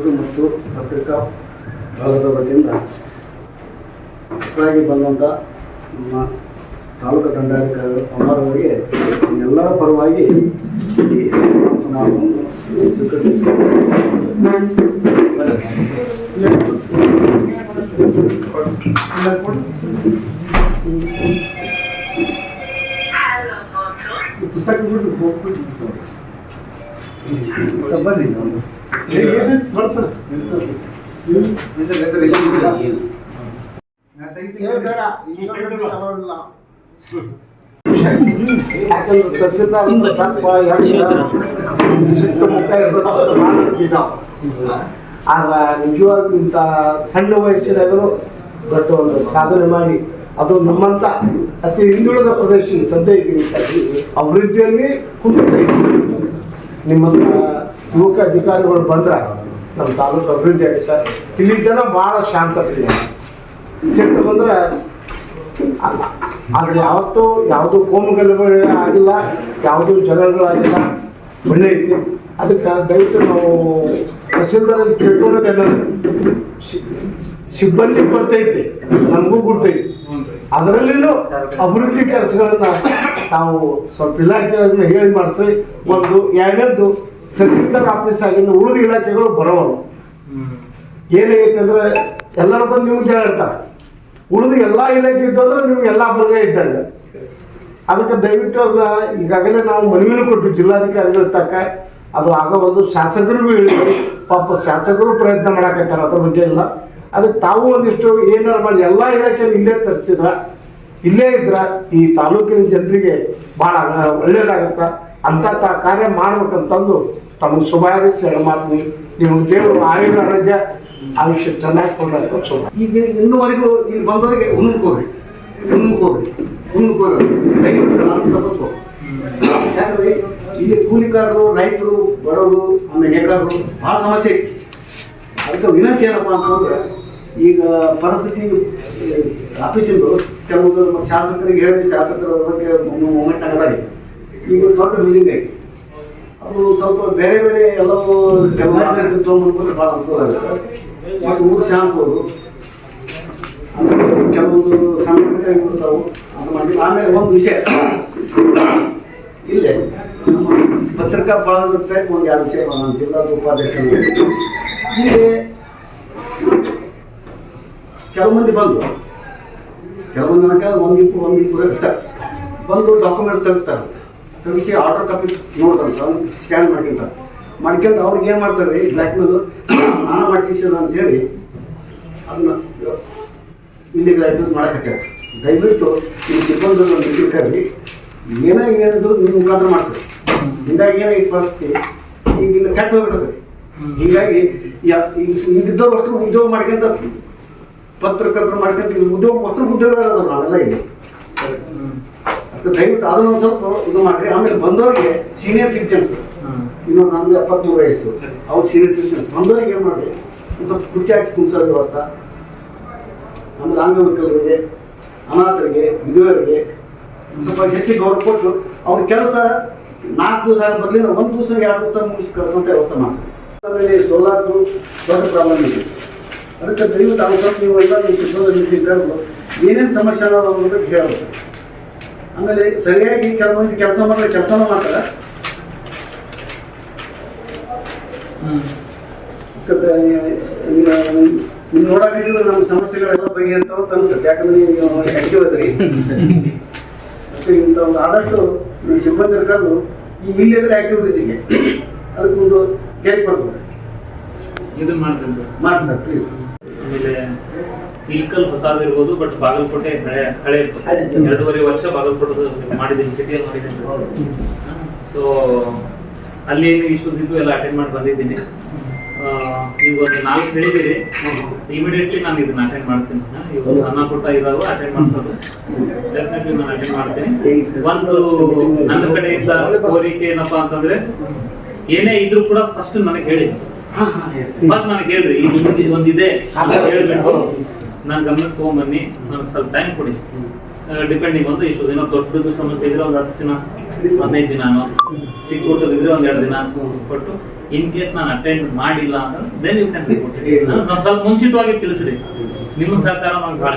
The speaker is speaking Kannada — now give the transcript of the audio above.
ಗ್ರಾಮಸ್ಥರು ಮತ್ತು ಪತ್ರಿಕಾ ಬಳಗದ ವತಿಯಿಂದ ಹೊಸದಾಗಿ ಬಂದಂಥ ನಮ್ಮ ತಾಲೂಕು ದಂಡಾಧಿಕಾರಿಗಳು ಅಮರವರಿಗೆ ಎಲ್ಲ ಪರವಾಗಿ ಈ ಸಮಾರಂಭವನ್ನು ಪುಸ್ತಕ ಬಿಟ್ಟು ಹೋಗ್ಬಿಟ್ಟು ಬನ್ನಿ ಆದ್ರೆ ನಿಜವಾಗಿ ಇಂಥ ಸಣ್ಣ ವಯಸ್ಸಿನಾಗಲೂ ದೊಡ್ಡ ಒಂದು ಸಾಧನೆ ಮಾಡಿ ಅದು ನಮ್ಮಂತ ಅತಿ ಹಿಂದುಳಿದ ಪ್ರದೇಶ ಸದ್ಯ ಇದೆ ಅಭಿವೃದ್ಧಿಯಲ್ಲಿ ಕುಂಠಿತ ಇದ್ದೀವಿ ನಿಮ್ಮಂತ ಯುವಕ ಅಧಿಕಾರಿಗಳು ಬಂದ್ರೆ ನಮ್ಮ ತಾಲೂಕು ಅಭಿವೃದ್ಧಿ ಆಗುತ್ತೆ ಇಲ್ಲಿ ಜನ ಭಾಳ ಶಾಂತ ಸಿಟ್ಟು ಬಂದ್ರೆ ಅಲ್ಲ. ಯಾವತ್ತು ಯಾವತ್ತೂ ಯಾವುದು ಕೋಮುಗಲಭೆ ಆಗಿಲ್ಲ, ಯಾವುದು ಜಗಳಗಳಾಗಿಲ್ಲ ಒಳ್ಳೆ ಐತಿ. ಅದಕ್ಕೆ ದಯವಿಟ್ಟು ನಾವು ಪ್ರಸಿದ್ಧರಲ್ಲಿ ಕೇಳ್ಕೊಳ್ಳೋದೇನಂದ್ರೆ ಶಿ- ಸಿಬ್ಬಂದಿ ಕೊಡ್ತೈತಿ ನಮಗೂ ಕೊಡ್ತೈತಿ ಅದರಲ್ಲಿನೂ ಅಭಿವೃದ್ಧಿ ಕೆಲಸಗಳನ್ನ ನಾವು ಸ್ವಲ್ಪ ಇಲಾಖೆ ಹೇಳಿ ಮಾಡಿಸಿ, ಒಂದು ಎರಡನೇದ್ದು ತಹಸೀಲ್ದಾರ್ ಆಫೀಸ್ ಆಗಿನ ಉಳಿದ ಇಲಾಖೆಗಳು ಬರೋರು ಏನಾಗೈತೆ ಎಲ್ಲರೂ ಬಂದು ನಿಮ್ಗೆ ಹೇಳ್ತಾರೆ ಉಳಿದು ಎಲ್ಲ ಇಲಾಖೆ ಇದ್ದು ಅಂದ್ರೆ ನಿಮ್ಗೆ ಎಲ್ಲ ಬಲಗ ಇದ್ದಂಗೆ. ಅದಕ್ಕೆ ದಯವಿಟ್ಟು ಅದನ್ನ ಈಗಾಗಲೇ ನಾವು ಮನವಿನೂ ಕೊಟ್ಟು ಜಿಲ್ಲಾಧಿಕಾರಿಗಳ ತಕ್ಕ. ಅದು ಆಗ ಒಂದು ಶಾಸಕರಿಗೂ ಹೇಳಿದ್ರು ಪಾಪ ಶಾಸಕರು ಪ್ರಯತ್ನ ಮಾಡಾಕತ್ತಾರ, ಅದ್ರ ಬಗ್ಗೆ ಇಲ್ಲ. ಅದಕ್ಕೆ ತಾವು ಒಂದಿಷ್ಟು ಏನಾರು ಮಾಡಿ, ಎಲ್ಲ ಇಲಾಖೆ ಇಲ್ಲೇ ತರಿಸಿದ್ರ, ಇಲ್ಲೇ ಇದ್ರ ಈ ತಾಲೂಕಿನ ಜನರಿಗೆ ಭಾಳ ಒಳ್ಳೇದಾಗತ್ತ. ಅಂತ ಕಾರ್ಯ ಮಾಡ್ಬೇಕಂತಂದು ತಮಗೆ ಶುಭ ಎರಡು ಮಾತು ನಿಮಗೆ ದೇವರು ಆಯುಧ ಆರೋಗ್ಯ ಆಯುಷ್ಯ ಚೆನ್ನಾಗಿ ಕೊಡಬೇಕು ಶುಭ ಈಗ ಇನ್ನುವರೆಗೂ ಇಲ್ಲಿ ಬಂದವರಿಗೆ ಉಣ್ಣು ಕೋರಿ ಉಣ್ಣುಕೋರಿ ದಯವಿಟ್ಟು ನಾನು ತಪ್ಪಿಸ್ಕೋ. ಯಾಕಂದ್ರೆ ಇಲ್ಲಿ ಕೂಲಿಕಾರರು, ರೈತರು, ಬಡವರು, ಆಮೇಲೆ ನೇಕಾರರು ಭಾಳ ಸಮಸ್ಯೆ ಐತಿ. ಅದಕ್ಕೆ ವಿನಂತಿ ಏನಪ್ಪ ಅಂತಂದ್ರೆ, ಈಗ ಪರಿಸ್ಥಿತಿ ಆಫೀಸಿಂದು ಕೆಲವೊಂದು ಶಾಸಕರಿಗೆ ಹೇಳಿ ಶಾಸಕರ ಬಗ್ಗೆ ಮೂಮೆಂಟ್ ಆಗಲ್ಲ ಈಗ ದೊಡ್ಡ ಬಿಲ್ಡಿಂಗ್ ಐತಿ. ಅದು ಸ್ವಲ್ಪ ಬೇರೆ ಬೇರೆ ಎಲ್ಲವೂ ತೊಗೊಂಡ್ಬಂದ್ರೆ ಭಾಳ ಅನುಕೂಲ ಆಗುತ್ತೆ. ಮತ್ತು ಊರು ಶಾಂತ ಆಮೇಲೆ ಕೆಲವೊಂದು ಸಣ್ಣ ಅದು ಮಾಡಿ. ಆಮೇಲೆ ಒಂದು ವಿಷಯ. ಇಲ್ಲೇ ಪತ್ರಿಕಾ ಬಳಗಕ್ಕೆ ಒಂದು ಯಾವ ವಿಷಯ ನಾನು ಜಿಲ್ಲಾ ಉಪಾಧ್ಯಕ್ಷ ಇಲ್ಲಿ ಕೆಲವು ಮಂದಿ ಬಂದು ಕೆಲವೊಂದು ನನಗೆ ಒಂದು ಬಂದು ಡಾಕ್ಯುಮೆಂಟ್ಸ್ ತೆಗಿಸ್ತಾರೆ ತೆಗಿಸಿ ಆರ್ಡರ್ ಕಾಪಿ ನೋಡ್ತಾರೆ ಸರ್ ಸ್ಕ್ಯಾನ್ ಮಾಡ್ಕೊಂತ. ಮಾಡ್ಕೊಂಡು ಅವ್ರಿಗೆ ಏನು ಮಾಡ್ತಾರೆ ರೀ ಬ್ಲ್ಯಾಕ್ ಮೇಲು ನಾನು ಅಂತ ಅಂತೇಳಿ ಅದನ್ನ ಇಲ್ಲಿ ಯೂಸ್ ಮಾಡಕ್ಕೆ ದಯವಿಟ್ಟು ಈ ಸಿಬ್ಬಂದಿ ಇಟ್ಟಿರ್ತಾರೆ ಏನೇ ಏನಿದ್ರು ನಿಮ್ಮ ಮುಖಾಂತರ ಮಾಡಿಸ್ರಿ ಹಿಂಗಾಗಿ ಏನಾಗಿ ಪರಿಸ್ಥಿತಿ, ಈಗ ಇಲ್ಲಿ ಕೆಟ್ಟ ಹೋಗ್ಬಿಟ್ಟದ್ರಿ ಹೀಗಾಗಿ ಇದ್ದವ್ರು ಅಷ್ಟು ಉದ್ಯೋಗ ಮಾಡ್ಕೊಂತ ಪತ್ರಕರ್ತರು ಮಾಡ್ಕೊಂತ, ಉದ್ಯೋಗ ಅಷ್ಟು ಉದ್ಯೋಗ ಅದಾವ ನಾವೆಲ್ಲ ಇಲ್ಲಿ. ದಯವಿಟ್ಟು ಒಂದು ಸ್ವಲ್ಪ ಇದು ಮಾಡ್ರಿ. ಆಮೇಲೆ ಬಂದವರಿಗೆ ಸೀನಿಯರ್ ಸಿಟಿಜನ್ಸ್ ಇನ್ನು ನಮ್ದು ಎಪ್ಪತ್ಮೂರು ವಯಸ್ಸು. ಅವ್ರು ಸೀನಿಯರ್ ಸಿಟಿಜನ್ಸ್ ಬಂದವರಿಗೆ ಏನು ಮಾಡಿ ಒಂದು ಸ್ವಲ್ಪ ಕುರ್ಚಿ ಹಾಕಿ ಕುಂಸೋ ವ್ಯವಸ್ಥೆ. ಆಮೇಲೆ ಅಂಗವಿಕಲರಿಗೆ ಅನಾಥರಿಗೆ, ವಿಧವೆಯರಿಗೆ ಒಂದ್ ಸ್ವಲ್ಪ ಹೆಚ್ಚಿಗೆ ಗೌರವ ಕೊಟ್ಟು ಅವ್ರ ಕೆಲಸ ನಾಲ್ಕು ದಿವಸ ಬದಲಿನ ಒಂದು ದಿವಸ ಎರಡು ದಿವಸ ಮುಗಿಸಿ ಕಳಿಸೋಂಥ ವ್ಯವಸ್ಥೆ ಮಾಡಿಸಿ. ಅದರಲ್ಲಿ ಸೋಲಾರ್ದು ದೊಡ್ಡ ಪ್ರಾಬ್ಲಮ್ ಇದೆ. ಅದಕ್ಕೆ ದಯವಿಟ್ಟು ಅವ್ರು ಸ್ವಲ್ಪ ನೀವು ಎಲ್ಲ ನೀವು ಚಿತ್ರದಲ್ಲಿ ಏನೇನು ಸಮಸ್ಯೆ ಅನ್ನೋದು ಅನ್ನೋದ್ರ ಬಗ್ಗೆ ಹೇಳಬೇಕು. ಆಮೇಲೆ ಸರಿಯಾಗಿ ಕೆಲವೊಂದು ಕೆಲಸ ಮಾಡಿದ್ರೆ ಕೆಲಸ ಮಾಡ್ತಾರೆ. ನೀವು- ನೋಡಾಕಿದ್ರೆ ನಮ್ಮ ಸಮಸ್ಯೆಗಳೆಲ್ಲ ಬಗ್ಗೆ ಅಂತ ಅನ್ಸುತ್ತೆ. ಯಾಕಂದ್ರೆ ನೀವು ಆಕ್ಟಿವ್ ಅದ್ರಿ ಮತ್ತೆ ಇಂಥ ಒಂದು ಆದಷ್ಟು ಸಿಬ್ಬಂದಿ ಕರೆದು ಈ ಇಲ್ಲಿದ್ರೆ ಆಕ್ಟಿವಿಟೀಸಿಗೆ ಅದಕ್ಕೊಂದು ಕೇಳಿ ಕೊಡ್ಬೋದು ಇದನ್ನ ಮಾಡ್ತೀನಿ ಮಾಡ್ತೀನಿ ಸರ್ ಪ್ಲೀಸ್ ಆಮೇಲೆ ಇಲ್ಕಲ್ ಹೊಸದಿರ್ಬೋದು ಇರ್ಬೋದು ಬಟ್ ಬಾಗಲಕೋಟೆ ಹಳೆ ಹಳೆ ಇರ್ಬೋದು. ಎರಡೂವರೆ ವರ್ಷ ಬಾಗಲಕೋಟೆ ಮಾಡಿದ್ದೀನಿ ಸಿಟಿಯಲ್ಲಿ ಮಾಡಿದ್ದೀನಿ ಸೊ ಅಲ್ಲಿ ಏನು ಇಶ್ಯೂಸ್ ಇದ್ದು ಎಲ್ಲ ಅಟೆಂಡ್ ಮಾಡಿ ಬಂದಿದ್ದೀನಿ. ಈಗ ಒಂದು ನಾಲ್ಕು ಹೇಳಿದ್ದೀರಿ. ಇಮಿಡಿಯೇಟ್ಲಿ ನಾನು ಇದನ್ನ ಅಟೆಂಡ್ ಮಾಡ್ತೀನಿ. ಈಗ ಇವು ಸಣ್ಣ ಪುಟ್ಟ ಇದಾವೆ ಅಟೆಂಡ್ ಮಾಡಿಸೋದು. ಡೆಫಿನೆಟ್ಲಿ ನಾನು ಅಟೆಂಡ್ ಮಾಡ್ತೀನಿ. ಒಂದು ನನ್ನ ಕಡೆಯಿಂದ ಕೋರಿಕೆ ಏನಪ್ಪಾ ಅಂತಂದ್ರೆ ಏನೇ ಇದ್ರೂ ಕೂಡ ಫಸ್ಟ್ ನನಗೆ ಹೇಳಿ. ಮತ್ತೆ ಫಸ್ಟ್ ನನಗೆ ಹೇಳ್ರಿ ಇದು ಒಂದಿದೆ ಹೇಳ್ಬಿಟ್ಟು. ನಾನು ಗಮನಕ್ಕೆ ತಗೊಂಬನ್ನಿ. ನನಗೆ ಸ್ವಲ್ಪ ಟೈಮ್ ಕೊಡಿ. ಡಿಪೆಂಡಿಂಗ್ ಒಂದು ಇಷ್ಟು ದಿನ ದೊಡ್ಡದು ಸಮಸ್ಯೆ ಇದ್ರೆ ಒಂದು ಹತ್ತು ದಿನ ಹದಿನೈದು ದಿನ ಚಿಕ್ಕ ಹುಡುಗರಿದ್ರೆ ಒಂದು ಎರಡು ದಿನ ಕೊಟ್ಟು ಇನ್ ಕೇಸ್ ನಾನು ಅಟೆಂಡ್ ಮಾಡಿಲ್ಲ ಅಂದ್ರೆ ದೆನ್ ಯು ಕ್ಯಾನ್ ರಿಪೋರ್ಟ್ ಸ್ವಲ್ಪ ಮುಂಚಿತವಾಗಿ ತಿಳಿಸ್ರಿ. ನಿಮ್ಮ ಸಹಕಾರ ನಾನು ಭಾಳ.